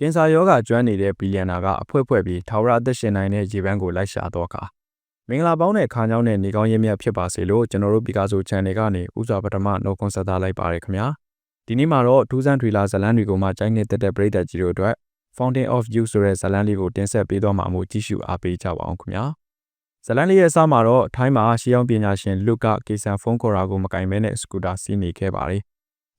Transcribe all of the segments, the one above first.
ကင်ဆာရောဂါကျွမ်းနေတဲ့ဘီလီယံနာကအဖွဲဖွဲပြီးထာဝရအသက်ရှင်နိုင်တဲ့ရေပန်းကိုလိုက်ရှာတော့ခါမင်္ဂလာပေါင်းတဲ့ခါးချောင်းနဲ့နေကောင်းရင်းမြတ်ဖြစ်ပါစေလို့ကျွန်တော်တို့ပီကာဆို channel ကနေဥစွာပထမနှုတ်ခွန်းဆက်သလိုက်ပါရခင်ဗျာဒီနေ့မှာတော့ထူးဆန်းထွေလာဇလန်းတွေကိုမှကြိုင်းနေတဲ့တဲ့ပရိသတ်ကြီးတို့အတွက် Fountain of Youth ဆိုတဲ့ဇလန်းလေးကိုတင်ဆက်ပေးသွားမှာမို့ကြည့်ရှုအားပေးကြပါအောင်ခင်ဗျာဇလန်းလေးရဲ့အစမှာတော့ထိုင်းမှာရှေးအောင်ပညာရှင်လူကကေဆန်ဖုန်းခေါ်တာကိုမကင်မဲနဲ့စကူတာစီးနေခဲ့ပါတယ်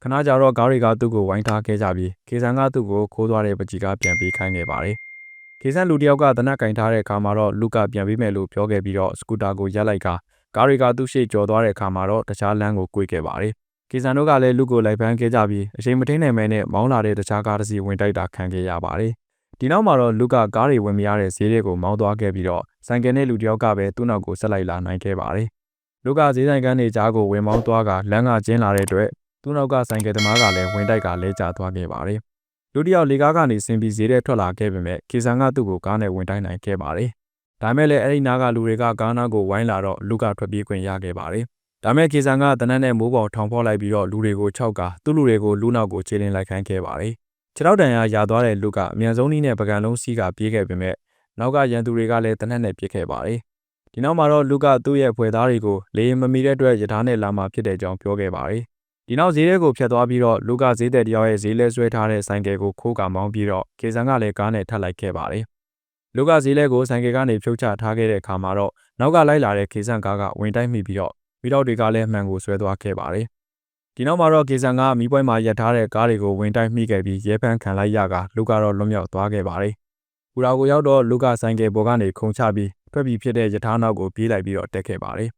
ခဏကြာတော့ကားတွေကသူ့ကိုဝိုင်းထားခဲ့ကြပြီးကေဆန်ကသူ့ကိုခိုးသွားတဲ့ပကြီးကပြန်ပေးခိုင်းခဲ့ပါတယ်။ကေဆန်လူတယောက်ကတနက်ကင်ထားတဲ့အခါမှာတော့လူကပြန်ပေးမယ်လို့ပြောခဲ့ပြီးတော့စကူတာကိုရပ်လိုက်ကကားတွေကသူ့ရှေ့ကျော်သွားတဲ့အခါမှာတော့တခြားလမ်းကိုကွေ့ခဲ့ပါတယ်။ကေဆန်တို့ကလည်းလူကိုလိုက်ပန်းခဲ့ကြပြီးအချိန်မထိန်နိုင်မဲနဲ့မောင်းလာတဲ့တခြားကားတစ်စီးဝင်တိုက်တာခံခဲ့ရပါတယ်။ဒီနောက်မှာတော့လူကကားတွေဝင်မရတဲ့ဈေးတွေကိုမောင်းသွားခဲ့ပြီးတော့ဆိုင်ကယ်နဲ့လူတယောက်ကပဲသူ့နောက်ကိုဆက်လိုက်လာနိုင်ခဲ့ပါတယ်။လူကဈေးဆိုင်ကန်းတွေကြားကိုဝင်မောင်းသွားကလမ်းကကျင်းလာတဲ့အတွက် သူ့နောက်ကဆိုင်ကယ်သမားကလည်းဝင်တိုက်ကလဲကျသွားခဲ့ပါတယ်။လူတစ်ယောက်လေကားကနေဆင်ပြီးဈေးထဲထွက်လာခဲ့ပေမဲ့ကေဆန်ကသူ့ကိုကားနဲ့ဝင်တိုက်နိုင်ခဲ့ပါတယ်။ဒါမဲ့လည်းအဲ့ဒီနားကလူတွေကကားနားကိုဝိုင်းလာတော့လူကထွက်ပြေးခွင့်ရခဲ့ပါတယ်။ဒါမဲ့ကေဆန်ကတနက်နဲ့မိုးပေါ်ထောင်ဖောက်လိုက်ပြီးတော့လူတွေကိုခြောက်ကသူ့လူတွေကိုလူနောက်ကိုခြေလင်းလိုက်ခိုင်းခဲ့ပါတယ်။ခြေထောက်တန်ရရသွားတဲ့လူကအမြန်ဆုံးနည်းနဲ့ပကံလုံးစီးကပြေးခဲ့ပေမဲ့နောက်ကရန်သူတွေကလည်းတနက်နဲ့ပြစ်ခဲ့ပါတယ်။ဒီနောက်မှာတော့လူကသူ့ရဲ့ဖွယ်သားတွေကိုလေရင်မမီတဲ့အတွက်ယထာနဲ့လာမှဖြစ်တဲ့ကြောင်းပြောခဲ့ပါတယ်။ ဒီနောက်ဈေးထဲကိုဖြတ်သွားပြီးတော့လူကဈေးတဲ့တယောက်ရဲ့ဈေးလဲဆွဲထားတဲ့ဆိုင်ကယ်ကိုခိုးကမောင်းပြီးတော့ကေဆန်ကလည်းကားနဲ့ထပ်လိုက်ခဲ့ပါတယ်။လူကဈေးလဲကိုဆိုင်ကယ်ကနေဖြုတ်ချထားခဲ့တဲ့အခါမှာတော့နောက်ကလိုက်လာတဲ့ကေဆန်ကားကဝင်တိုက်မိပြီးတော့မိတော့တွေကလည်းမှန်ကိုဆွဲသွားခဲ့ပါတယ်။ဒီနောက်မှာတော့ကေဆန်ကမိပွဲမှာရပ်ထားတဲ့ကားတွေကိုဝင်တိုက်မိခဲ့ပြီးရဲဖမ်းခံလိုက်ရကလူကတော့လွတ်မြောက်သွားခဲ့ပါတယ်။ဘူရာကိုရောက်တော့လူကဆိုင်ကယ်ပေါ်ကနေခုန်ချပြီးထွက်ပြီးဖြစ်တဲ့ယထာနောက်ကိုပြေးလိုက်ပြီးတော့တက်ခဲ့ပါတယ်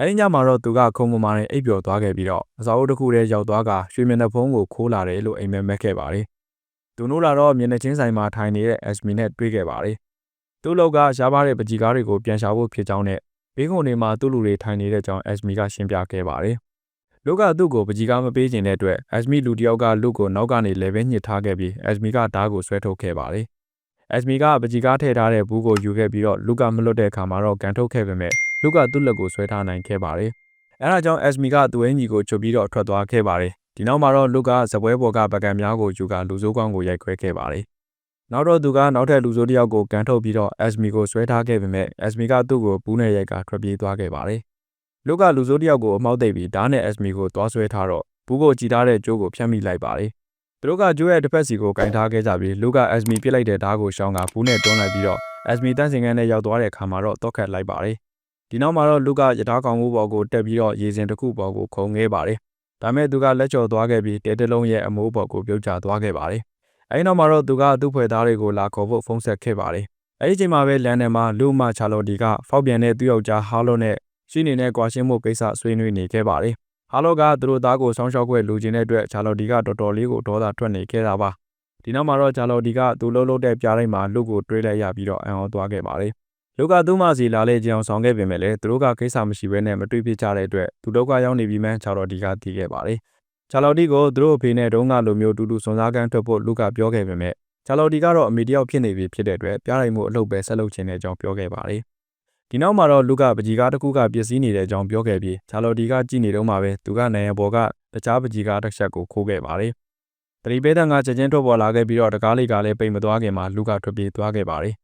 အဲဒီညမှာတော့သူကခုံမမာနဲ့အိပ်ပျော်သွားခဲ့ပြီးတော့အစာအုပ်တစ်ခုထဲရောက်သွားကရွှေမျက်နှာဖုံးကိုခိုးလာတယ်လို့အိမ်မက်မက်ခဲ့ပါတယ်။သူတို့လာတော့မျက်နှာချင်းဆိုင်မှာထိုင်နေတဲ့ Asmi နဲ့တွေ့ခဲ့ပါတယ်။သူ့လောက်ကရှားပါတဲ့ပကြီကားတွေကိုပြန်ရှာဖို့ဖြစ်ကြောင်းနဲ့ဘေးကုံတွေမှာသူ့လူတွေထိုင်နေတဲ့ကြောင်း Asmi ကရှင်းပြခဲ့ပါတယ်။လူကသူ့ကိုပကြီကားမပေးခြင်းတဲ့အတွက် Asmi လူတယောက်ကလူကိုနောက်ကနေလေဘဲညှစ်ထားခဲ့ပြီး Asmi ကဓာတ်ကိုဆွဲထုတ်ခဲ့ပါတယ်။ Asmi ကပကြီကားထည့်ထားတဲ့ဘူးကိုယူခဲ့ပြီးတော့လူကမလွတ်တဲ့အခါမှာတော့ကန်ထုတ်ခဲ့ပေမဲ့ လူကသူ့လက်ကိုဆွဲထားနိုင်ခဲ့ပါတယ်။အဲဒါကြောင့် Esme ကသူ့အင်ကြီးကိုချုပ်ပြီးတော့ထွက်သွားခဲ့ပါတယ်။ဒီနောက်မှာတော့လူကဇပွဲပေါ်ကပကံများကိုယူကလူစိုးကောင်းကိုရိုက်ခွဲခဲ့ပါတယ်။နောက်တော့သူကနောက်ထပ်လူစိုးတစ်ယောက်ကိုကန်ထုတ်ပြီးတော့ Esme ကိုဆွဲထားခဲ့ပေမဲ့ Esme ကသူ့ကိုဘူးနဲ့ရိုက်ကထွက်ပြေးသွားခဲ့ပါတယ်။လူကလူစိုးတစ်ယောက်ကိုအမောက်သိပ်ပြီးဓာတ်နဲ့ Esme ကိုတွားဆွဲထားတော့ဘူးကိုကြည်ထားတဲ့ကျိုးကိုဖျက်မိလိုက်ပါတယ်။သူတို့ကကျိုးရဲ့တစ်ဖက်စီကိုကင်ထားခဲ့ကြပြီးလူက Esme ပြစ်လိုက်တဲ့ဓာတ်ကိုရှောင်းကဘူးနဲ့တွန်းလိုက်ပြီးတော့ Esme တန်းစင်ကန်းနဲ့ရောက်သွားတဲ့အခါမှာတော့တော့ခတ်လိုက်ပါတယ်။ ဒီနောက်မှာတော့လူကရထားကောင်မှုပေါ်ကိုတက်ပြီးတော့ရေစင်တစ်ခုပေါ်ကိုခုံခဲ့ပါတယ်။ဒါမဲ့သူကလက်ချော်သွားခဲ့ပြီးတဲတလုံးရဲ့အမိုးပေါ်ကိုပြုတ်ကျသွားခဲ့ပါတယ်။အဲဒီနောက်မှာတော့သူကသူ့ဖွဲ့သားတွေကိုလာခေါ်ဖို့ဖုန်းဆက်ခဲ့ပါတယ်။အဲဒီချိန်မှာပဲလန်နယ်မှာလူမချာလော်ဒီကဖောက်ပြန်တဲ့သူ့ယောက်ျားဟာလော့နဲ့ရှိနေတဲ့ကွာရှင်းမှုကိစ္စဆွေးနွေးနေခဲ့ပါတယ်။ဟာလော့ကသူတို့သားကိုဆောင်းလျှောက်ခွဲလူချင်းတဲ့အတွက်ချာလော်ဒီကတော်တော်လေးကိုဒေါသထွက်နေခဲ့တာပါ။ဒီနောက်မှာတော့ချာလော်ဒီကသူလှုပ်လှုပ်တဲ့ပြားတိုင်းမှာလူကိုတွေးလိုက်ရပြီးတော့အံ့ဩသွားခဲ့ပါတယ် လူကသူ့မစီလာလေကြောင်ဆောင်ခဲ့ပေမဲ့လည်းသူတို့ကကိစ္စမရှိဘဲနဲ့မတွေ့ဖြစ်ကြတဲ့အတွက်သူဒုက္ခရောက်နေပြီးမှချာလော်ဒီကတည်ခဲ့ပါတယ်။ချာလော်ဒီကိုသူတို့အဖေနဲ့တုန်းကလိုမျိုးတူတူစွန်စားကန်းထွက်ဖို့လူကပြောခဲ့ပေမဲ့ချာလော်ဒီကတော့အမေတယောက်ဖြစ်နေပြီဖြစ်တဲ့အတွက်ပြားလိုက်မှုအလုပ်ပဲဆက်လုပ်ချင်တဲ့အကြောင်းပြောခဲ့ပါတယ်။ဒီနောက်မှာတော့လူကပကြီးကားတစ်ခုကပျက်စီးနေတဲ့အကြောင်းပြောခဲ့ပြီးချာလော်ဒီကကြည့်နေတော့မှပဲသူကနိုင်ရပေါ်ကတခြားပကြီးကားတစ်ချက်ကိုခိုးခဲ့ပါတယ်။တရီပေးတန်ကချက်ချင်းထွက်ပေါ်လာခဲ့ပြီးတော့တကားလေးကလည်းပိန်မသွားခင်မှာလူကထွက်ပြေးသွားခဲ့ပါတယ်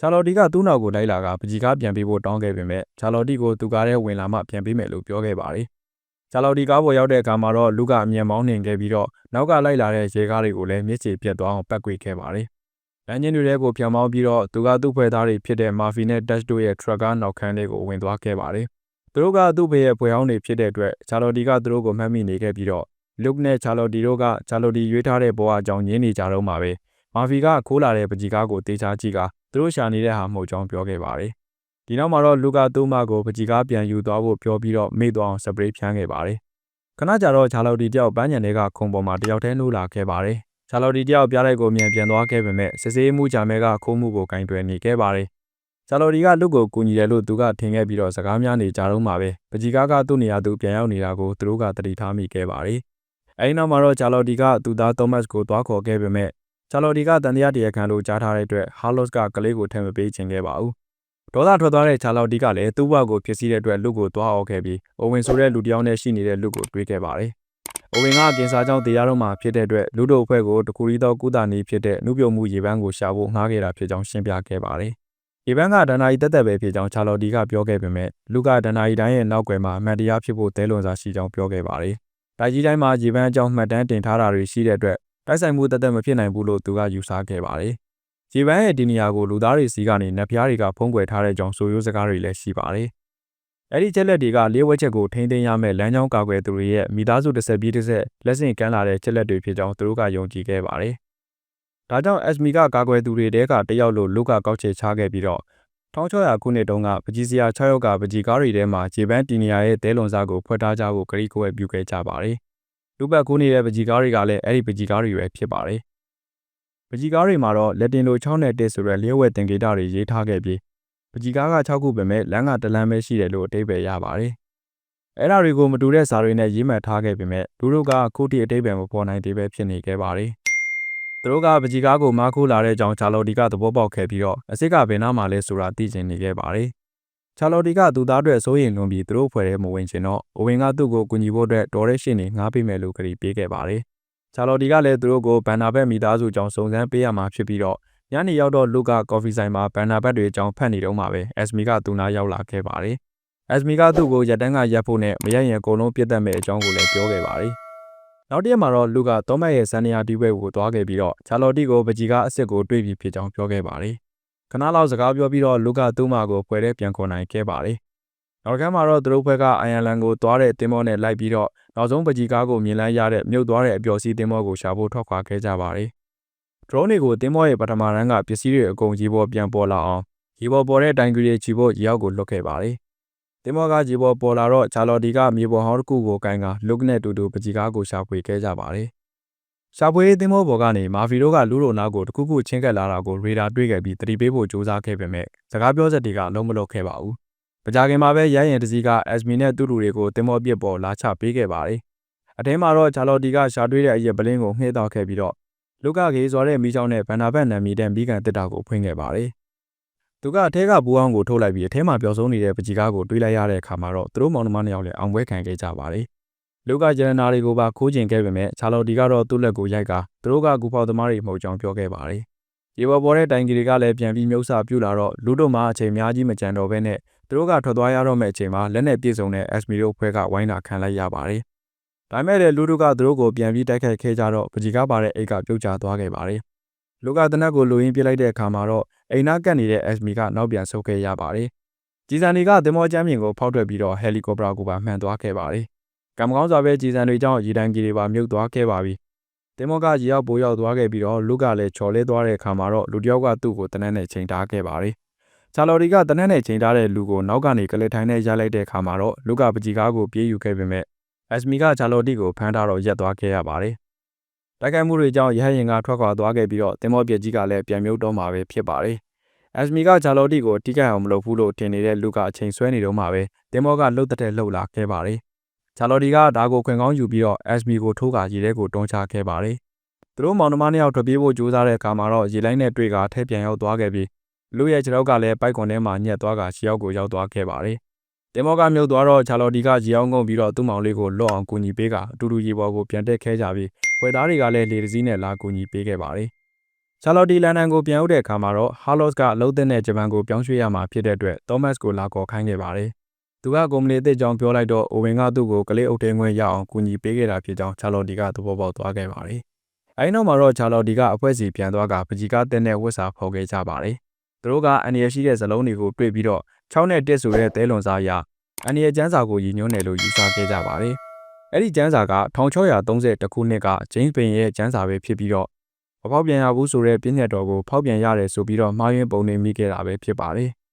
ချာလော်တီကသူ့နောက်ကိုလိုက်လာကပကြီးကားပြန်ပေးဖို့တောင်းခဲ့ပေမဲ့ချာလော်တီကိုသူကားထဲဝင်လာမှပြန်ပေးမယ်လို့ပြောခဲ့ပါတယ်။ချာလော်တီကားပေါ်ရောက်တဲ့အခါမှာတော့လူကအမြန်မောင်းနှင်ခဲ့ပြီးတော့နောက်ကလိုက်လာတဲ့ရေကားတွေကိုလည်းမျက်ခြေပြတ်သွားအောင်ပတ်ကွေခဲ့ပါတယ်။လမ်းကျင်းတွေထဲကိုပြန်မောင်းပြီးတော့သူကသူ့ဖွဲ့သားတွေဖြစ်တဲ့မာဖီနဲ့တက်တို့ရဲ့ထရက်ကားနောက်ခန်းလေးကိုဝင်သွားခဲ့ပါတယ်။သူတို့ကသူ့ဖေရဲ့ဖွယ်ဟောင်းတွေဖြစ်တဲ့အတွက်ချာလော်တီကသူတို့ကိုမှတ်မိနေခဲ့ပြီးတော့လုတ်နဲ့ချာလော်တီတို့ကချာလော်တီရွေးထားတဲ့ဘောအကြောင်းညင်းနေကြတော့မှာပဲမာဖီကခိုးလာတဲ့ပကြီးကားကိုတေချာကြည့်က သူတို့ရှာနေတဲ့ဟာမဟုတ်ကြောင်းပြောခဲ့ပါတယ်။ဒီနောက်မှာတော့လူကာသူ့မကိုပကြီးကားပြန်ယူသွားဖို့ပြောပြီးတော့မေ့သွားအောင်စပရေးဖြန်းခဲ့ပါတယ်။ခဏကြာတော့ချာလော်ဒီတယောက်ပန်းညံတွေကခုံပေါ်မှာတယောက်တည်းနိုးလာခဲ့ပါတယ်။ချာလော်ဒီတယောက်ပြားလိုက်ကိုမြန်ပြန်သွားခဲ့ပေမဲ့စစ်စေးမှုဂျာမဲကခိုးမှုကိုကင်တွယ်နေခဲ့ပါတယ်။ချာလော်ဒီကလူကိုကူညီတယ်လို့သူကထင်ခဲ့ပြီးတော့စကားများနေကြတော့မှပဲပကြီးကားကသူ့နေရာသူပြန်ရောက်နေတာကိုသူတို့ကတတိထားမိခဲ့ပါတယ်။အဲဒီနောက်မှာတော့ချာလော်ဒီကသူသားသောမတ်ကိုသွားခေါ်ခဲ့ပေမဲ့ ချာလော်ဒီကတန်တရားတရားခံလို့ကြားထားတဲ့အတွက်ဟာလော့စ်ကကလေးကိုထဲမပေးချင်ခဲ့ပါဘူး။ဒေါသထွက်သွားတဲ့ချာလော်ဒီကလည်းသူ့ဘဝကိုဖြစ်စည်းတဲ့အတွက်လူကိုသွားအော်ခဲ့ပြီးအိုဝင်ဆိုတဲ့လူတစ်ယောက်နဲ့ရှိနေတဲ့လူကိုတွေးခဲ့ပါတယ်။အိုဝင်ကကင်ဆာကြောင့်တရားတော့မှာဖြစ်တဲ့အတွက်လူတို့အဖွဲ့ကိုတကူရီသောကုသနည်းဖြစ်တဲ့နှုတ်ပြုံမှုရေပန်းကိုရှာဖို့ငှားခဲ့တာဖြစ်ကြောင်းရှင်းပြခဲ့ပါတယ်။ရေပန်းကဒဏ္ဍာရီတက်တက်ပဲဖြစ်ကြောင်းချာလော်ဒီကပြောခဲ့ပေမဲ့လူကဒဏ္ဍာရီတိုင်းရဲ့နောက်ွယ်မှာအမှန်တရားဖြစ်ဖို့တဲလွန်စာရှိကြောင်းပြောခဲ့ပါတယ်။တိုက်ကြီးတိုင်းမှာရေပန်းအကြောင်းမှတ်တမ်းတင်ထားတာတွေရှိတဲ့အတွက် တိုက်ဆိုင်မှုတက်တက်မဖြစ်နိုင်ဘူးလို့သူကယူဆခဲ့ပါတယ်။ရေပန်းရဲ့ဒီနေရာကိုလူသားတွေစီကနေနက်ဖျားတွေကဖုံးကွယ်ထားတဲ့ကြောင်းဆိုရိုးစကားတွေလည်းရှိပါတယ်။အဲ့ဒီချက်လက်တွေကလေးဝက်ချက်ကိုထိန်းသိမ်းရမယ့်လမ်းကြောင်းကာကွယ်သူတွေရဲ့မိသားစုတစ်ဆက်ပြီးတစ်ဆက်လက်ဆင့်ကမ်းလာတဲ့ချက်လက်တွေဖြစ်ကြောင်းသူတို့ကယုံကြည်ခဲ့ပါတယ်။ဒါကြောင့် SMI ကကာကွယ်သူတွေတဲကတယောက်လို့လူကကောက်ချေချခဲ့ပြီးတော့1600ခုနှစ်တုန်းကပကြီးစရာ6ယောက်ကပကြီးကားတွေထဲမှာဂျေပန်တီနီယာရဲ့တဲလွန်စားကိုဖွက်ထားကြဖို့ဂရိကိုယ်ပြုခဲ့ကြပါတယ်။ လူပတ်ကူးနေတဲ့ပကြီးကားတွေကလည်းအဲ့ဒီပကြီးကားတွေပဲဖြစ်ပါတယ်။ပကြီးကားတွေမှာတော့လက်တင်လို6နဲ့1ဆိုတဲ့လျှို့ဝှက်တင်ကေတာတွေရေးထားခဲ့ပြီးပကြီးကားက6ခုပဲမဲ့လမ်းကတလမ်းပဲရှိတယ်လို့အတိတ်ပဲရပါတယ်။အဲ့ဒါတွေကိုမတူတဲ့စာတွေနဲ့ရေးမှတ်ထားခဲ့ပေမဲ့လူတို့ကခုထိအတိတ်ပဲမပေါ်နိုင်သေးပဲဖြစ်နေခဲ့ပါတယ်။သူတို့ကပကြီးကားကိုမားခိုးလာတဲ့အကြောင်းချာလော်ဒီကသဘောပေါက်ခဲ့ပြီးတော့အစ်စ်ကဘယ်နာမှလဲဆိုတာသိချင်နေခဲ့ပါတယ်။ ချာလော်ဒီကသူသားအတွက်စိုးရိမ်လွန်ပြီးသူတို့ဖွဲ့ထဲမဝင်ချင်တော့အဝင်ကသူ့ကိုကူညီဖို့အတွက်ဒေါ်ရဲရှင်နေငားပေးမယ်လို့ကတိပေးခဲ့ပါတယ်။ချာလော်ဒီကလည်းသူတို့ကိုဘန်နာဘက်မိသားစုကြောင့်စုံစမ်းပေးရမှာဖြစ်ပြီးတော့ညနေရောက်တော့လူကကော်ဖီဆိုင်မှာဘန်နာဘက်တွေအကြောင်းဖတ်နေတော့မှပဲအက်စမီကသူနာရောက်လာခဲ့ပါတယ်။အက်စမီကသူ့ကိုရက်တန်းကရက်ဖို့နဲ့မရက်ရင်အကုန်လုံးပြတ်သက်မဲ့အကြောင်းကိုလည်းပြောခဲ့ပါတယ်။နောက်တစ်ရက်မှာတော့လူကသောမတ်ရဲ့ဇန်နီယာတီးပွဲကိုသွားခဲ့ပြီးတော့ချာလော်တီကိုပကြီးကအစ်စ်ကိုတွေ့ပြီးဖြစ်ကြောင်းပြောခဲ့ပါတယ်။ ခဏလောက်စကားပြောပြီးတော့လူကသူ့မကိုဖွဲတဲ့ပြန်ခေါ်နိုင်ခဲ့ပါတယ်။နောက်ကမ်းမှာတော့သူတို့ဘက်ကအိုင်ယန်လန်ကိုသွားတဲ့တင်မောနဲ့လိုက်ပြီးတော့နောက်ဆုံးပကြီးကားကိုမြင်လန်းရတဲ့မြုပ်သွားတဲ့အပျော်စီးတင်မောကိုရှာဖို့ထွက်ခွာခဲ့ကြပါတယ်။ drone တွေကိုတင်မောရဲ့ပထမရန်ကပစ္စည်းတွေအကုန်ကြီးပေါ်ပြန်ပေါ်လာအောင်ကြီးပေါ်ပေါ်တဲ့တိုင်ကြီးတွေချီဖို့ရောက်ကိုလွတ်ခဲ့ပါတယ်တင်မောကကြီးပေါ်ပေါ်လာတော့ချာလော်ဒီကမြေပေါ်ဟောင်းတစ်ခုကိုကိုင်းကလုတ်နဲ့တူတူပကြီးကားကိုရှာဖွေခဲ့ကြပါတယ်။ ရှာဖွေရေးတင်မောပေါ်ကနေမာဖီတို့ကလူတို့နားကိုတခုခုချင်းကပ်လာတာကိုရေဒါတွေ့ခဲ့ပြီးတတိပေးဖို့ကြိုးစားခဲ့ပေမဲ့စကားပြောစက်တွေကလုံးမလုပ်ခဲ့ပါဘူး။ပကြခင်မှာပဲရရင်တစည်းက SMI နဲ့သူ့လူတွေကိုတင်မောပြစ်ပေါ်လာချပေးခဲ့ပါတယ်။အထဲမှာတော့ချာလော်ဒီကရှာတွေ့တဲ့အရက်ပလင်းကိုငှဲ့တော့ခဲ့ပြီးတော့လူကခေးစွာတဲ့မိချောင်းနဲ့ဗန္နာဘတ်နံမီတဲ့မိကန်တစ်တာကိုဖွင့်ခဲ့ပါတယ်။သူကအထဲကဘူအောင်ကိုထုတ်လိုက်ပြီးအထဲမှာပျော်ဆုံးနေတဲ့ပကြီးကားကိုတွေးလိုက်ရတဲ့အခါမှာတော့သူတို့မောင်နှမနှစ်ယောက်လည်းအောင်ပွဲခံခဲ့ကြပါတယ်။ လူကဂျန်နာတွေကိုပါခိုးကျင်ခဲ့ပေမဲ့ချာလော်ဒီကတော့သူ့လက်ကိုရိုက်ကသူတို့ကကူပေါသမားတွေမဟုတ်ကြောင်းပြောခဲ့ပါတယ်။ရေပေါ်ပေါ်တဲ့တိုင်ကြီးတွေကလည်းပြန်ပြီးမြုပ်ဆပြူလာတော့လူတို့မှအချိန်များကြီးမကြံတော့ဘဲနဲ့သူတို့ကထွက်သွားရတော့မယ့်အချိန်မှာလက်နဲ့ပြေဆုံးတဲ့ SMI တို့ဖွဲ့ကဝိုင်းတာခံလိုက်ရပါတယ်။ဒါမဲ့လည်းလူတို့ကသူတို့ကိုပြန်ပြီးတိုက်ခိုက်ခဲ့ကြတော့ပကြီးကားပါတဲ့အိတ်ကပြုတ်ကျသွားခဲ့ပါတယ်။လူကတနက်ကိုလူရင်းပြလိုက်တဲ့အခါမှာတော့အိမ်နာကပ်နေတဲ့ SMI ကနောက်ပြန်ဆုတ်ခဲ့ရပါတယ်။ဂျီဇန်တွေကသင်္ဘောကျမ်းပြင်ကိုဖောက်ထွက်ပြီးတော့ဟယ်လီကော်ပတာကိုပါမှန်သွားခဲ့ပါတယ်။ ကံမကောင်းစွာပဲဂျီဇန်တွေကြောင့်ရေတံကြီးတွေပါမြုပ်သွားခဲ့ပါပြီ။သင်္ဘောကရေရောက်ပိုရောက်သွားခဲ့ပြီးတော့လူကလည်းချော်လဲသွားတဲ့အခါမှာတော့လူတယောက်ကသူ့ကိုတနက်နဲ့ချိန်ထားခဲ့ပါတယ်။ချာလော်ဒီကတနက်နဲ့ချိန်ထားတဲ့လူကိုနောက်ကနေကလစ်ထိုင်းနဲ့ရလိုက်တဲ့အခါမှာတော့လူကပကြီးကားကိုပြေးယူခဲ့ပေမဲ့အက်စမီကချာလော်ဒီကိုဖမ်းထားတော့ရက်သွားခဲ့ရပါတယ်။တိုက်ခိုက်မှုတွေကြောင့်ရဟရင်ကထွက်ခွာသွားခဲ့ပြီးတော့တင်မောပြက်ကြီးကလည်းပြန်မြုပ်တော့မှာပဲဖြစ်ပါတယ်။အက်စမီကဂျာလော်တီကိုတိကျအောင်မလုပ်ဘူးလို့ထင်နေတဲ့လူကအချိန်ဆွဲနေတော့မှပဲတင်မောကလှုပ်တဲ့လှုပ်လာခဲ့ပါတယ်။ ဂျာလော်တီကဒါကိုခွင်ကောင်းယူပြီးတော့အက်စမီကိုထိုးကရေထဲကိုတွန်းချခဲ့ပါတယ်။သူတို့မောင်နှမနှစ်ယောက်ထွက်ပြေးဖို့ကြိုးစားတဲ့အခါမှာတော့ရေလိုင်းနဲ့တွေ့ကထဲပြန်ရောက်သွားခဲ့ပြီးလူရဲ့ခြေထောက်ကလည်းပိုက်ကွန်ထဲမှာညက်သွားကရှီရောက်ကိုရောက်သွားခဲ့ပါတယ်။တင်မောကမြုပ်သွားတော့ဂျာလော်တီကရေအောင်ငုံပြီးတော့သူ့မောင်လေးကိုလော့အောင်ကူညီပေးကအတူတူရေပေါ်ကိုပြန်တက်ခဲကြပြီးဖွဲ့သားတွေကလည်းလေတစည်းနဲ့လာကူညီပေးခဲ့ပါတယ်။ချာလော်တီလန်ဒန်ကိုပြန်ရောက်တဲ့အခါမှာတော့ဟာလော့စ်ကအလုံးသက်တဲ့ဂျပန်ကိုပြောင်းရွှေ့ရမှာဖြစ်တဲ့အတွက်သောမတ်ကိုလာခေါ်ခိုင်းခဲ့ပါတယ်။ သူကကုမ္ပဏီအသစ်ကြောင်းပြောလိုက်တော့အိုဝင်ကသူ့ကိုကလေးအုပ်ထင်းခွင့်ရအောင်ကူညီပေးခဲ့တာဖြစ်ကြောင်းချာလော်တီကသဘောပေါက်သွားခဲ့ပါတယ်။အဲဒီနောက်မှာတော့ချာလော်တီကအဖွဲ့စီပြန်သွားကပကြီးကားတဲ့နဲ့ဝတ်စာဖော်ခဲ့ကြပါတယ်။သူတို့ကအန်ရရှိတဲ့ဇလုံးတွေကိုတွေ့ပြီးတော့6နဲ့1ဆိုတဲ့သဲလွန်စားရအန်ရကျန်းစာကိုရည်ညွှန်းတယ်လို့ယူဆခဲ့ကြပါတယ်။အဲ့ဒီကျမ်းစာက1630ခုနှစ်ကဂျိမ်းစ်ပင်ရဲ့ကျမ်းစာပဲဖြစ်ပြီးတော့မဖောက်ပြန်ရဘူးဆိုတဲ့ပြည့်ညတ်တော်ကိုဖောက်ပြန်ရတယ်ဆိုပြီးတော့မှားယွင်းပုံနေမိခဲ့တာပဲဖြစ်ပါတယ်။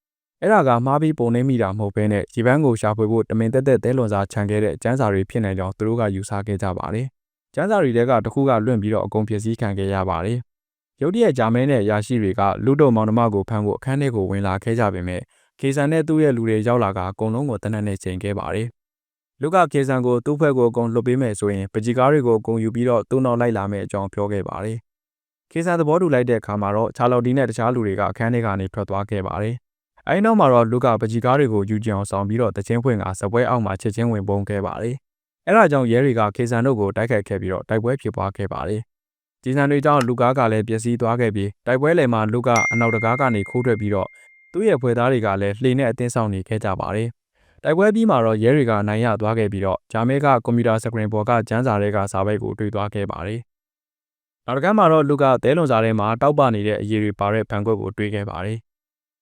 အဲ့ဒါကမှားပြီးပုံနေမိတာမဟုတ်ဘဲနဲ့ဂျီပန်ကိုရှာဖွေဖို့တမင်တက်တက်တဲလွန်စာခြံခဲ့တဲ့ကျမ်းစာတွေဖြစ်နိုင်ကြောင်းသူတို့ကယူဆခဲ့ကြပါတယ်။ကျမ်းစာတွေတဲကတခုကလွင့်ပြီးတော့အကုန်ဖြစ်စည်းခံခဲ့ရပါတယ်။ရုတ်တရက်ဂျာမဲနဲ့ရာရှိတွေကလူတို့မောင်နှမကိုဖမ်းဖို့အခန်းထဲကိုဝင်လာခဲ့ကြပေမဲ့ခေဆန်နဲ့သူ့ရဲ့လူတွေရောက်လာကအကုန်လုံးကိုတနက်နဲ့ချိန်ခဲ့ပါတယ်။လူကခေဆန်ကိုသူ့ဘက်ကိုအကုန်လွတ်ပေးမယ်ဆိုရင်ပကြီးကားတွေကိုအကုန်ယူပြီးတော့သူ့နောက်လိုက်လာမယ်အကြောင်းပြောခဲ့ပါတယ်။ခေဆန်သဘောတူလိုက်တဲ့အခါမှာတော့ချာလော်ဒီနဲ့တခြားလူတွေကအခန်းထဲကနေထွက်သွားခဲ့ပါတယ်။ အဲဒီနောက်မှာတော့လူကပကြီးကားတွေကိုယူကြအောင်ဆောင်ပြီးတော့တချင်းဖွင့်ကစပွဲအောက်မှာချက်ချင်းဝင်ပုံခဲ့ပါတယ်။အဲဒါကြောင့်ရဲတွေကခေဆန်တို့ကိုတိုက်ခိုက်ခဲ့ပြီးတော့တိုက်ပွဲဖြစ်ပွားခဲ့ပါတယ်။ဂျီဆန်တွေကြောင့်လူကားကလည်းပျက်စီးသွားခဲ့ပြီးတိုက်ပွဲလယ်မှာလူကအနောက်တကားကနေခိုးထွက်ပြီးတော့သူ့ရဲ့ဖွဲ့သားတွေကလည်းလှေနဲ့အတင်းဆောင်နေခဲ့ကြပါတယ်။တိုက်ပွဲပြီးမှာတော့ရဲတွေကအနိုင်ရသွားခဲ့ပြီးတော့ဂျာမဲကကွန်ပျူတာစကရင်ပေါ်ကကျန်းစာတွေကစာပိုက်ကိုတွေ့သွားခဲ့ပါတယ်။နောက်တစ်ခါမှာတော့လူကသဲလွန်စာထဲမှာတောက်ပနေတဲ့အရေးတွေပါတဲ့ဖန်ခွက်ကိုတွေ့ခဲ့ပါတယ်။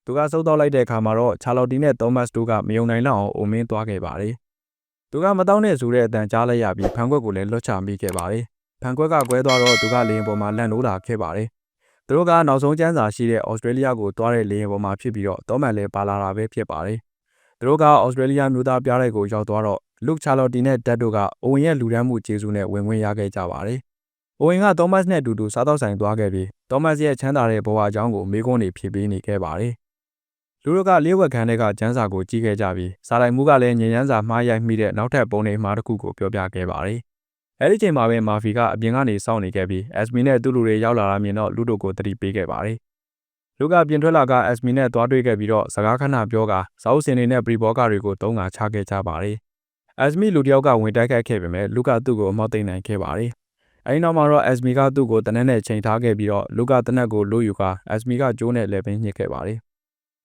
သူကစုပ်တော့လိုက်တဲ့အခါမှာတော့ချာလော်တီနဲ့သောမတ်တို့ကမယုံနိုင်လောက်အောင်အိုမင်းသွားခဲ့ပါတယ်။သူကမတောင်းနဲ့ဆိုတဲ့အတန်ကြားလိုက်ရပြီးဖန်ခွက်ကိုလည်းလွတ်ချမိခဲ့ပါတယ်။ဖန်ခွက်ကကွဲသွားတော့သူကလေရင်ပေါ်မှာလန့်လို့လာခဲ့ပါတယ်။သူတို့ကနောက်ဆုံးကျန်းစာရှိတဲ့ဩစတြေးလျကိုသွားတဲ့လေရင်ပေါ်မှာဖြစ်ပြီးတော့သောမတ်လည်းပါလာတာပဲဖြစ်ပါတယ်။သူတို့ကဩစတြေးလျမျိုးသားပြားတဲ့ကိုရောက်သွားတော့လုချာလော်တီနဲ့တက်တို့ကအိုဝင်ရဲ့လူဒန်းမှုကျေးဇူးနဲ့ဝင်ဝင်ရခဲ့ကြပါတယ်။အိုဝင်ကသောမတ်နဲ့အတူတူစားတော့ဆိုင်သွားခဲ့ပြီးသောမတ်ရဲ့ချမ်းသာတဲ့ဘဝအကြောင်းကိုမေးခွန်းတွေဖြေပေးနေခဲ့ပါတယ်။ လူတို့ကလေးဝက်ခန်းတွေကကျန်းစာကိုကြီးခဲ့ကြပြီးစာတိုင်မှုကလည်းညဉ့်ညမ်းစာမှားရိုက်မိတဲ့နောက်ထပ်ပုံတွေမှာတစ်ခုကိုပြောပြခဲ့ပါတယ်။အဲဒီချိန်မှာပဲမာဖီကအပြင်ကနေစောင့်နေခဲ့ပြီးအက်စမီနဲ့သူ့လူတွေရောက်လာတာမြင်တော့လူတို့ကိုတတိပေးခဲ့ပါတယ်။လူကပြင်ထွက်လာကအက်စမီနဲ့သွားတွေ့ခဲ့ပြီးတော့စကားခဏပြောကစာအုပ်စင်တွေနဲ့ပရီဘောကတွေကိုတုံးကချခဲ့ကြပါတယ်။အက်စမီလူတယောက်ကဝင်တိုက်ခိုက်ခဲ့ပေမဲ့လူကသူ့ကိုအမောက်သိမ့်နိုင်ခဲ့ပါတယ်။အဲဒီနောက်မှာတော့အက်စမီကသူ့ကိုတနက်နဲ့ချိန်ထားခဲ့ပြီးတော့လူကတနက်ကိုလို့ယူကအက်စမီကကျိုးနဲ့လည်းပင်ညှစ်ခဲ့ပါတယ်။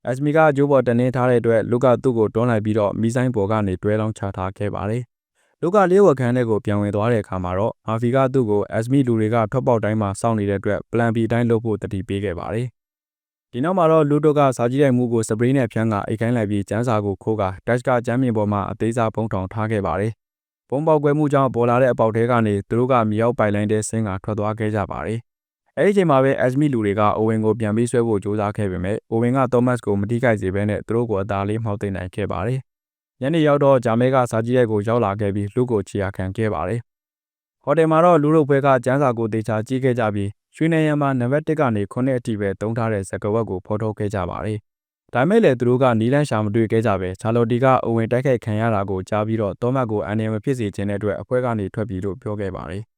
အက်စမီကကျိုးပေါ်တနင်းထားတဲ့အတွက်လူကသူ့ကိုတွန်းလိုက်ပြီးတော့မီဆိုင်ပေါ်ကနေတွဲလောင်းချထားခဲ့ပါတယ်။လူကလေးဝက်ခန်းတဲ့ကိုပြန်ဝင်သွားတဲ့အခါမှာတော့မာဖီကသူ့ကိုအက်စမီလူတွေကထွက်ပေါက်တိုင်းမှာစောင့်နေတဲ့အတွက်ပလန်ဘီအတိုင်းလုပ်ဖို့တတိပေးခဲ့ပါတယ်။ဒီနောက်မှာတော့လူတို့ကစာကြည့်တဲ့မှုကိုစပရေးနဲ့ဖြန်းကအိတ်ခိုင်းလိုက်ပြီးကျန်းစာကိုခိုးကဒက်ချ်ကကျမ်းမြင်ပေါ်မှာအသေးစားပုံထောင်ထားခဲ့ပါတယ်။ပုံပေါက်ကွဲမှုကြောင့်ပေါ်လာတဲ့အပေါက်ထဲကနေသူတို့ကမြေအောက်ပိုင်လိုင်းတဲ့ဆင်းကထွက်သွားခဲ့ကြပါတယ်။ အဲဒီချိန်မှာပဲအက်စမီလူတွေကအိုဝင်ကိုပြန်ပြီးဆွဲဖို့ကြိုးစားခဲ့ပေမဲ့အိုဝင်ကသောမတ်ကိုမတိကိုက်စေဘဲနဲ့သူတို့ကိုအသာလေးမှောက်သိမ့်နိုင်ခဲ့ပါတယ်။ညနေရောက်တော့ဂျာမဲကစာကြည့်တဲ့ကိုရောက်လာခဲ့ပြီးလူကိုချီယာခံခဲ့ပါတယ်။ဟိုတယ်မှာတော့လူတို့ဘက်ကကျန်းစာကိုတေချာကြည့်ခဲ့ကြပြီးရွှေနေရံမှာနံပါတ်1ကနေ9အထိပဲတုံးထားတဲ့စကဝက်ကိုဖော်ထုတ်ခဲ့ကြပါတယ်။ဒါမဲ့လည်းသူတို့ကနီလန်းရှာမတွေ့ခဲ့ကြပဲချာလိုတီကအဝင်တိုက်ခိုက်ခံရတာကိုကြားပြီးတော့သောမတ်ကိုအန်ရမဖြစ်စေခြင်းတဲ့အတွက်အဖွဲကနေထွက်ပြီးလို့ပြောခဲ့ပါတယ်။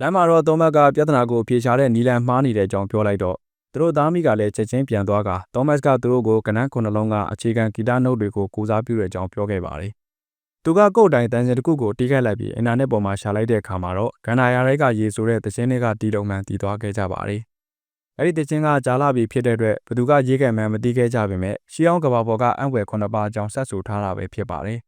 လမ်းမှာတော့သောမတ်ကပြဿနာကိုဖြေရှာတဲ့နီလန်းမှားနေတဲ့အကြောင်းပြောလိုက်တော့သူတို့သားမိကလည်းချက်ချင်းပြန်သွားကသောမတ်ကသူတို့ကိုကနန်းခုနှလုံးကအခြေခံဂီတနှုတ်တွေကိုကူစားပြုတဲ့အကြောင်းပြောခဲ့ပါတယ်။သူကကုတ်တိုင်းတန်စင်တစ်ခုကိုတီးခတ်လိုက်ပြီးအင်တာနက်ပေါ်မှာရှာလိုက်တဲ့အခါမှာတော့ဂန္ဓာယာရဲကရေဆိုတဲ့သချင်းတွေကတီလုံးမှန်တည်သွားခဲ့ကြပါတယ်။အဲ့ဒီသချင်းကကြာလာပြီဖြစ်တဲ့အတွက်ဘသူကရေးခဲ့မှန်းမတီးခဲ့ကြပေမဲ့ရှီအောင်ကဘာပေါ်ကအံ့ွယ်ခုနှစ်ပါးအကြောင်းဆက်ဆိုထားတာပဲဖြစ်ပါတယ်။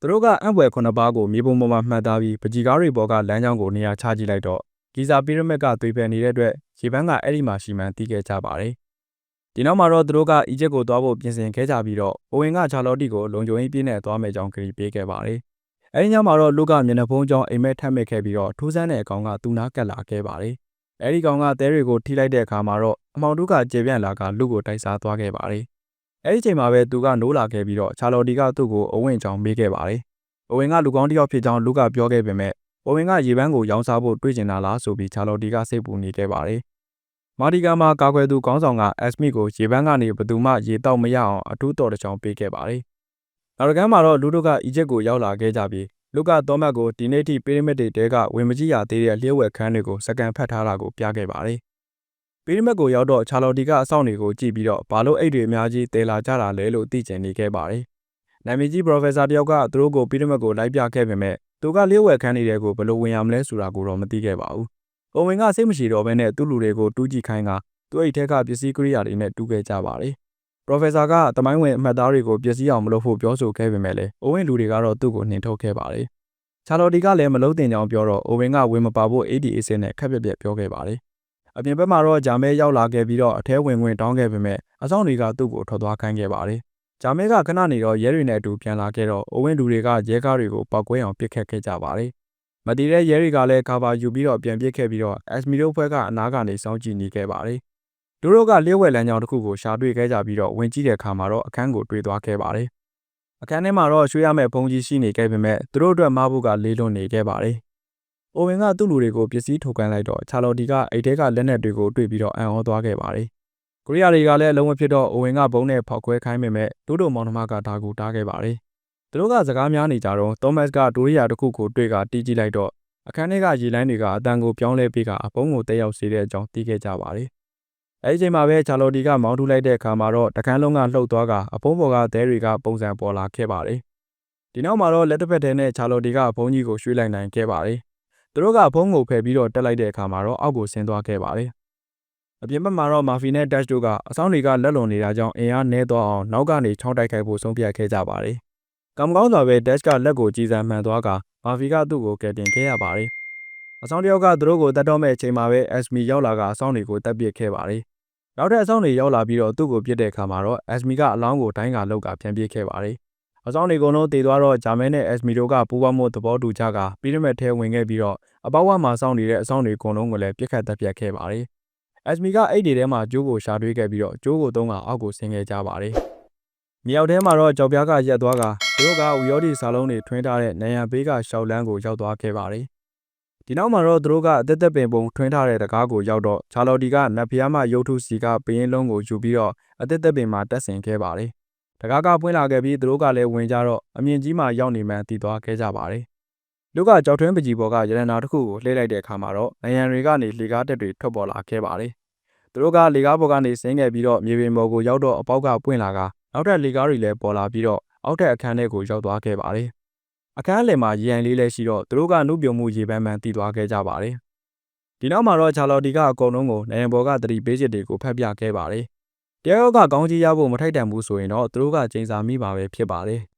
သူတို့ကအံ့ွယ်ခုနှစ်ပါးကိုမြေပုံပေါ်မှာမှတ်သားပြီးပကြီကားတွေပေါ်ကလမ်းကြောင်းကိုနေရာချကြည့်လိုက်တော့ဂီဇာပီရမစ်ကသွေးပယ်နေတဲ့အတွက်ရေပန်းကအဲ့ဒီမှာရှိမှန်းတီးခဲ့ကြပါတယ်။ဒီနောက်မှာတော့သူတို့ကအီဂျစ်ကိုသွားဖို့ပြင်ဆင်ခဲ့ကြပြီးတော့အိုဝင်ကချာလော်တီကိုလုံခြုံရေးပြည့်နဲ့သွားမယ်ကြောင်းကြေညာပေးခဲ့ပါတယ်။အဲဒီညမှာတော့လူကမျက်နှာဖုံးကြောင်းအိမ်မက်ထက်မဲ့ခဲ့ပြီးတော့ထူးဆန်းတဲ့အကောင်ကသူ့နားကပ်လာခဲ့ပါတယ်။အဲဒီကောင်ကသဲတွေကိုထိလိုက်တဲ့အခါမှာတော့အမောင်တို့ကကျေပြန့်လာကလူကိုတိုက်စားသွားခဲ့ပါတယ်။ အဲဒီချိန်မှာပဲသူကနိုးလာခဲ့ပြီးတော့ချာလော်တီကသူ့ကိုအဝင့်ကြောင်းမေးခဲ့ပါတယ်။အဝင့်ကလူကောင်းတစ်ယောက်ဖြစ်ကြောင်းလူကပြောခဲ့ပေမဲ့အဝင့်ကရေပန်းကိုရောင်းစားဖို့တွေးကျင်တာလားဆိုပြီးချာလော်တီကစိတ်ပူနေခဲ့ပါတယ်။မာဒီကာမှာကာကွယ်သူကောင်းဆောင်ကအက်စမီကိုရေပန်းကနေဘသူမှရေတောက်မရအောင်အထူးတော်တစ်ချောင်းပေးခဲ့ပါတယ်။နောက်တစ်ခါမှာတော့လူတို့ကအီဂျစ်ကိုရောက်လာခဲ့ကြပြီးလူကသောမတ်ကိုဒီနေ့ထိပီရမစ်တွေတဲကဝင်မကြည့်ရသေးတဲ့လျှို့ဝှက်ခန်းတွေကိုစကန်ဖတ်ထားတာကိုပြခဲ့ပါတယ်။ ပီရမစ်ကိုရောက်တော့ချာလော်တီကအဆောင်တွေကိုကြည့်ပြီးတော့ဘာလို့အိတ်တွေအများကြီးတဲလာကြတာလဲလို့သိကျင်နေခဲ့ပါတယ်။နာမည်ကြီးပရိုဖက်ဆာတယောက်ကသူတို့ကိုပီရမစ်ကိုလိုက်ပြခဲ့ပေမဲ့သူကလျှို့ဝှက်ခန်းတွေကိုဘယ်လိုဝင်ရမလဲဆိုတာကိုတော့မသိခဲ့ပါဘူး။အိုဝင်ကစိတ်မရှိတော့ဘဲနဲ့သူ့လူတွေကိုတူးကြည့်ခိုင်းကသူ့အိတ်ထဲကပစ္စည်းကိရိယာတွေနဲ့တူးခဲ့ကြပါတယ်။ပရိုဖက်ဆာကတမိုင်းဝင်အမှတ်သားတွေကိုပစ္စည်းအောင်မလုပ်ဖို့ပြောဆိုခဲ့ပေမဲ့လည်းအိုဝင်လူတွေကတော့သူ့ကိုနှင်ထုတ်ခဲ့ပါတယ်။ချာလော်ဒီကလည်းမလုံးတင်ကြောင်ပြောတော့အိုဝင်ကဝင်မပါဖို့ ADA စနဲ့ခက်ပြက်ပြက်ပြောခဲ့ပါတယ်။ အပြင်ဘက်မှာတော့ဂျာမဲရောက်လာခဲ့ပြီးတော့အထဲဝင်ဝင်တောင်းခဲ့ပေမဲ့အဆောင်တွေကသူ့ကိုထွက်သွားခိုင်းခဲ့ပါတယ်။ဂျာမဲကခဏနေတော့ရဲတွေနဲ့အတူပြန်လာခဲ့တော့အိုဝင်လူတွေကရဲကားတွေကိုပောက်ကွဲအောင်ပစ်ခတ်ခဲ့ကြပါတယ်။မတည်တဲ့ရဲတွေကလည်းကာဗာယူပြီးတော့ပြန်ပစ်ခဲ့ပြီးတော့အက်စမီတို့ဖွဲ့ကအနားကနေစောင့်ကြည့်နေခဲ့ပါတယ်။သူတို့ကလျှို့ဝှက်လမ်းကြောင်းတစ်ခုကိုရှာတွေ့ခဲ့ကြပြီးတော့ဝင်ကြည့်တဲ့အခါမှာတော့အခန်းကိုတွေ့သွားခဲ့ပါတယ်။အခန်းထဲမှာတော့ရွှေရမဲ့ဘုံကြီးရှိနေခဲ့ပေမဲ့သူတို့အတွက်မဖို့ကလေးလွန်နေခဲ့ပါတယ်။ အိုဝင်ကသူ့လူတွေကိုပစ္စည်းထုတ်ကန်လိုက်တော့ချာလော်တီကအိတ်ထဲကလက်နက်တွေကိုတွေ့ပြီးတော့အံ့ဩသွားခဲ့ပါတယ်။ကိုရီးယားတွေကလည်းအလုံးမဖြစ်တော့အိုဝင်ကဘုံနဲ့ဖောက်ခွဲခိုင်းပေမဲ့တို့တို့မောင်နှမကဒါကိုတားခဲ့ပါတယ်။သူတို့ကစကားများနေကြတော့သောမတ်ကဒိုရီယာတစ်ခုကိုတွေ့ကတီးကြည့်လိုက်တော့အခန်းထဲကရေလိုင်းတွေကအတန်ကိုပြောင်းလဲပေးကအပုံးကိုတက်ရောက်စေတဲ့အကြောင်းသိခဲ့ကြပါတယ်။အဲဒီချိန်မှာပဲချာလော်တီကမောင်းထူလိုက်တဲ့အခါမှာတော့တကန်းလုံးကလှုပ်သွားကအပုံးပေါ်ကသဲတွေကပုံစံပေါ်လာခဲ့ပါတယ်။ဒီဒီနောက်မှာတော့လက်တစ်ဖက်ထဲနဲ့ချာလော်ဒီကဘုံကြီးကိုရွှေ့လိုက်နိုင်ခဲ့ပါတယ် သူတို့ကဘုံကိုဖယ်ပြီးတော့တက်လိုက်တဲ့အခါမှာတော့အောက်ကိုဆင်းသွားခဲ့ပါတယ်အပြင်ဘက်မှာတော့မာဖီနဲ့တက်ချ်တို့ကအဆောင်တွေကလက်လွန်နေတာကြောင့်အင်အားနည်းသွားအောင်နောက်ကနေချောင်းတိုက်ခိုက်ဖို့ဆုံးဖြတ်ခဲ့ကြပါတယ်ကံကောင်းစွာပဲတက်ချ်ကလက်ကိုကြည်စံမှန်သွားကမာဖီကသူ့ကိုကယ်တင်ခဲ့ရပါတယ်အဆောင်တယောက်ကသူတို့ကိုတတ်တော့မဲ့အချိန်မှာပဲအက်စမီရောက်လာကအဆောင်တွေကိုတက်ပစ်ခဲ့ပါတယ်နောက်တဲ့အဆောင်တွေရောက်လာပြီးတော့သူ့ကိုပြစ်တဲ့အခါမှာတော့အက်စမီကအလောင်းကိုတိုင်းကလောက်ကပြန်ပြေးခဲ့ပါတယ်အဆောင်တွေကုန်လုံးတည်သွားတော့ဂျာမဲနဲ့အက်စမီတို့ကပူးပေါင်းမှုသဘောတူကြကပီရမစ်ထဲဝင်ခဲ့ပြီးတော့ အပေါက်ဝမှာစောင့်နေတဲ့အဆောင်တွေကုန်လုံးကိုလည်းပြစ်ခတ်တက်ပြတ်ခဲ့ပါတယ်အက်စမီကအိတ်တွေထဲမှာကျိုးကိုရှာတွေးခဲ့ပြီးတော့ကျိုးကိုသုံးကအောက်ကိုဆင်းခဲ့ကြပါတယ်မြောက်ထဲမှာတော့ကြောက်ပြားကရက်သွားကသူတို့ကဝီယောဒီစာလုံးတွေထွင်းထားတဲ့နယံဘေးကရှောက်လန်းကိုရောက်သွားခဲ့ပါတယ်ဒီနောက်မှာတော့သူတို့ကအသက်သက်ပင်ပုံထွင်းထားတဲ့တကားကိုရောက်တော့ချာလော်ဒီကနတ်ဖျားမရုပ်ထုစီကပင်းရင်လုံးကိုယူပြီးတော့အသက်သက်ပင်မှာတက်ဆင်ခဲ့ပါတယ်တကားကပွင့်လာခဲ့ပြီးသူတို့ကလည်းဝင်ကြတော့အမြင့်ကြီးမှရောက်နေမှန်းတည်သွားခဲ့ကြပါတယ် လူကကြောက်ထွင်းပကြီးပေါ်ကရတနာတစ်ခုကိုလှည့်လိုက်တဲ့အခါမှာတော့နယံတွေကနေလေကားတက်တွေထွက်ပေါ်လာခဲ့ပါတယ်သူတို့ကလေကားပေါ်ကနေဆင်းခဲ့ပြီးတော့မြေပြင်ပေါ်ကိုရောက်တော့အပေါက်ကပွင့်လာကနောက်ထပ်လေကားတွေလည်းပေါ်လာပြီးတော့အောက်ထပ်အခန်းထဲကိုရောက်သွားခဲ့ပါတယ်အခန်းအလယ်မှာရေအိမ်လေးလည်းရှိတော့သူတို့ကနှုတ်ပြုံမှုရေပန်းပန်းတည်သွားခဲ့ကြပါတယ်ဒီနောက်မှာတော့ချာလော်ဒီကအကုန်လုံးကိုနိုင်ဘော်ကတတိပေးချက်တွေကိုဖတ်ပြခဲ့ပါတယ်တရားရောကကောင်းကြီးရဖို့မထိုက်တန်ဘူးဆိုရင်တော့သူတို့ကချိန်စာမိပါပဲဖြစ်ပါတယ်။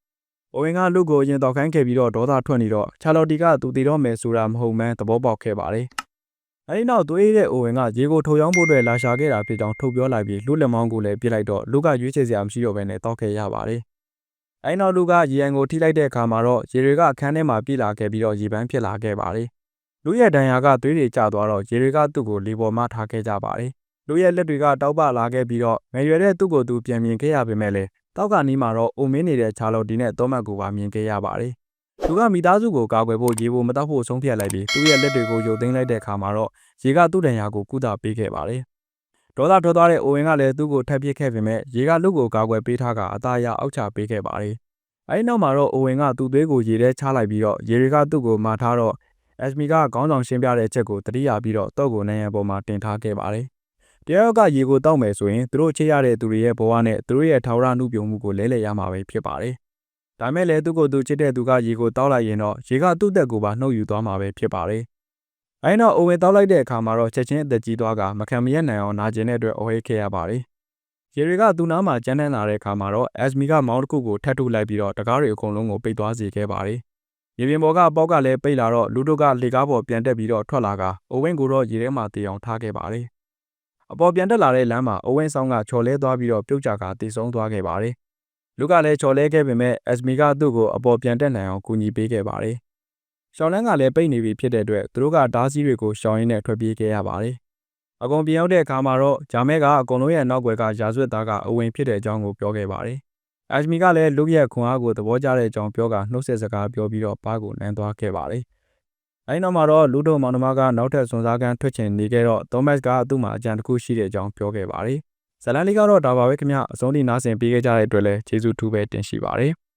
အိုဝင်ကလူကိုရင်တော်ခိုင်းခဲ့ပြီးတော့ဒေါသထွက်နေတော့ချာလော်တီကသူတည်တော့မယ်ဆိုတာမဟုတ်မှန်းသဘောပေါက်ခဲ့ပါတယ်။အဲဒီနောက်သွေးတဲ့အိုဝင်ကရေကိုထုတ်ရောင်းဖို့အတွက်လာရှာခဲ့တာဖြစ်ကြောင်းထုတ်ပြောလိုက်ပြီးလူလက်မောင်းကိုလည်းပြစ်လိုက်တော့လူကရွေးချယ်စရာမရှိတော့ဘဲနဲ့တောက်ခဲ့ရပါတယ်။အဲဒီနောက်လူကရေအိမ်ကိုထိလိုက်တဲ့အခါမှာတော့ရေတွေကအခန်းထဲမှာပြေးလာခဲ့ပြီးတော့ရေပန်းဖြစ်လာခဲ့ပါတယ်။လူရဲ့ဒဏ်ရာကသွေးတွေကျသွားတော့ရေတွေကသူ့ကိုလေပေါ်မှထားခဲ့ကြပါတယ်။လူရဲ့လက်တွေကတောက်ပလာခဲ့ပြီးတော့ငရွယ်တဲ့သူ့ကိုယ်သူပြန်မြင်ခဲ့ရပေမဲ့လည်း တောက်ကနီးမှာတော့အိုမင်းနေတဲ့ချာလော်ဒီနဲ့တောမတ်ကိုပါမြင်ခဲ့ရပါတယ်။သူကမိသားစုကိုကာကွယ်ဖို့ရေဖို့မတောက်ဖို့ဆုံးဖြတ်လိုက်ပြီးသူ့ရဲ့လက်တွေကိုယုတ်သိမ်းလိုက်တဲ့အခါမှာတော့ရေကသူ့တန်ရာကိုကုသပေးခဲ့ပါတယ်။ဒေါသထွက်သွားတဲ့အိုဝင်ကလည်းသူ့ကိုထပ်ပစ်ခဲ့ပေမဲ့ရေကလူကိုကာကွယ်ပေးထားကအသားရအောက်ချပေးခဲ့ပါတယ်။အဲဒီနောက်မှာတော့အိုဝင်ကသူ့သွေးကိုရေထဲချလိုက်ပြီးတော့ရေတွေကသူ့ကိုမာထားတော့အက်စမီကခေါင်းဆောင်ရှင်းပြတဲ့ချက်ကိုတတိယပြီးတော့တော့ကိုနိုင်ရန်ပေါ်မှာတင်ထားခဲ့ပါတယ်။ တရားရောက်ကရေကိုတောက်မယ်ဆိုရင်သူတို့ချေရတဲ့သူတွေရဲ့ဘဝနဲ့သူတို့ရဲ့ထာဝရနှုတ်ပြုံမှုကိုလဲလှယ်ရမှာပဲဖြစ်ပါတယ်။ဒါမဲ့လည်းသူ့ကိုယ်သူချစ်တဲ့သူကရေကိုတောက်လိုက်ရင်တော့ရေကသူ့တက်ကိုပါနှုတ်ယူသွားမှာပဲဖြစ်ပါတယ်။အဲဒီနောက်အိုဝင်တောက်လိုက်တဲ့အခါမှာတော့ချက်ချင်းအသက်ကြီးသွားကမခံမရက်နိုင်အောင်နာကျင်တဲ့အတွက်အဝေးခဲ့ရပါတယ်။ရေတွေကသူ့နားမှာကျန်းတန်းလာတဲ့အခါမှာတော့အက်စမီကမောင်းတစ်ခုကိုထပ်ထုတ်လိုက်ပြီးတော့တကားတွေအကုန်လုံးကိုပိတ်သွားစေခဲ့ပါတယ်။ရေပြင်ပေါ်ကပေါက်ကလည်းပိတ်လာတော့လူတို့ကလေကားပေါ်ပြန်တက်ပြီးတော့ထွက်လာကအိုဝင်းကိုတော့ရေထဲမှာတေအောင်ထားခဲ့ပါတယ်။ အပေါ်ပြန်တက်လာတဲ့လမ်းမှာအိုဝင်းဆောင်ကချော်လဲသွားပြီးတော့ပြုတ်ကျကတေဆုံးသွားခဲ့ပါတယ်။လူကလည်းချော်လဲခဲ့ပေမဲ့အက်စမီကသူ့ကိုအပေါ်ပြန်တက်နိုင်အောင်ကူညီပေးခဲ့ပါတယ်။ရှောင်းလန်းကလည်းပိတ်နေပြီဖြစ်တဲ့အတွက်သူတို့ကဓားစီးတွေကိုရှောင်းရင်းနဲ့ထွက်ပြေးခဲ့ရပါတယ်။အကုန်ပြန်ရောက်တဲ့အခါမှာတော့ဂျာမဲကအကုန်လုံးရဲ့နောက်ွယ်ကရာဇဝတ်သားကအဝင်ဖြစ်တဲ့အကြောင်းကိုပြောခဲ့ပါတယ်။အက်စမီကလည်းလူရဲ့ခွန်အားကိုသဘောကျတဲ့အကြောင်းပြောကနှုတ်ဆက်စကားပြောပြီးတော့ပါးကိုနမ်းသွားခဲ့ပါတယ်။ အဲဒီနောက်မှာတော့လူတို့မောင်နှမကနောက်ထပ်စွန်စားကန်းထွက်ချင်နေခဲ့တော့သောမတ်ကသူ့မှာအကြံတစ်ခုရှိတဲ့အကြောင်းပြောခဲ့ပါတယ်။ဇလန်လေးကတော့ဒါပါပဲခင်ဗျအဆုံးထိနားဆင်ပေးခဲ့ကြတဲ့အတွက်လည်းကျေးဇူးထူးပဲတင်ရှိပါတယ်။